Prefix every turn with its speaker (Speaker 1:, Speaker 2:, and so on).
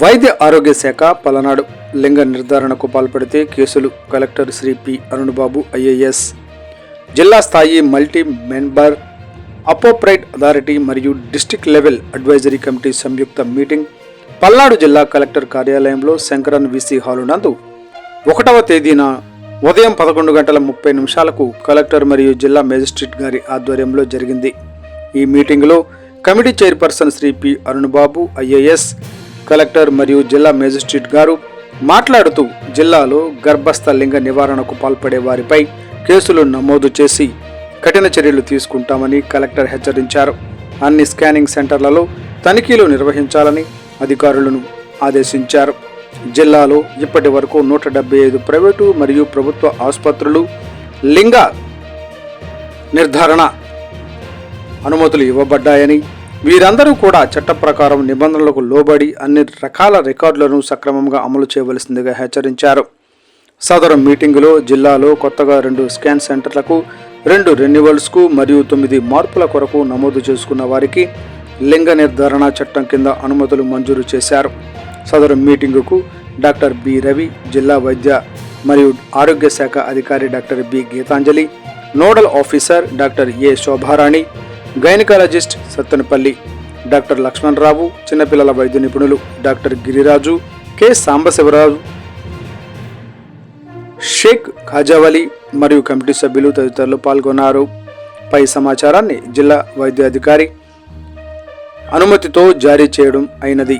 Speaker 1: వైద్య ఆరోగ్య శాఖ పలనాడు లింగ నిర్ధారణకు పాల్పడితే కేసులు collector Shri P Arunbabu IAS. జిల్లా స్థాయి మల్టీ మెంబర్ అపోప్రైట్ అథారిటీ మరియు డిస్టిక్ లెవెల్ అడ్వైజరీ కమిటీ సంయుక్త మీటింగ్ పల్నాడు జిల్లా కలెక్టర్ కార్యాలయంలో శంకరన్ విసి హాలు నందు ఒకటవ తేదీన ఉదయం పదకొండు గంటల ముప్పై నిమిషాలకు కలెక్టర్ మరియు జిల్లా మేజిస్ట్రేట్ గారి ఆధ్వర్యంలో జరిగింది. ఈ మీటింగ్లో committee chairperson Shri P Arunbabu IAS collector మరియు జిల్లా మేజిస్ట్రేట్ గారు మాట్లాడుతూ జిల్లాలో గర్భస్థ లింగ నివారణకు పాల్పడే వారిపై కేసులు నమోదు చేసి కఠిన చర్యలు తీసుకుంటామని కలెక్టర్ హెచ్చరించారు. అన్ని స్కానింగ్ సెంటర్లలో తనిఖీలు నిర్వహించాలని అధికారులను ఆదేశించారు. జిల్లాలో ఇప్పటి వరకు నూట డెబ్బై ఐదు ప్రైవేటు మరియు ప్రభుత్వ ఆసుపత్రులు లింగ నిర్ధారణ అనుమతులు ఇవ్వబడ్డాయని వీరందరూ కూడా చట్ట ప్రకారం నిబంధనలకు లోబడి అన్ని రకాల రికార్డులను సక్రమంగా అమలు చేయవలసిందిగా హెచ్చరించారు. సదరు మీటింగులో జిల్లాలో కొత్తగా రెండు స్కాన్ సెంటర్లకు రెండు రెన్యువల్స్కు మరియు తొమ్మిది మార్పుల కొరకు నమోదు చేసుకున్న వారికి లింగ నిర్ధారణ చట్టం కింద అనుమతులు మంజూరు చేశారు. సదరు మీటింగుకు డాక్టర్ బి రవి జిల్లా వైద్య మరియు ఆరోగ్య శాఖ అధికారి doctor B Geetanjali nodal officer doctor A Shobharani gynaecologist Sattenapalli doctor Lakshmanarao చిన్నపిల్లల వైద్య నిపుణులు డాక్టర్ గిరిరాజు కె. సాంబశివరాజు షేక్ ఖాజావలి మరియు కమిటీ సభ్యులు తదితరులు పాల్గొన్నారు. పై సమాచారాన్ని జిల్లా వైద్యాధికారి అనుమతితో జారీ చేయడం అయినది.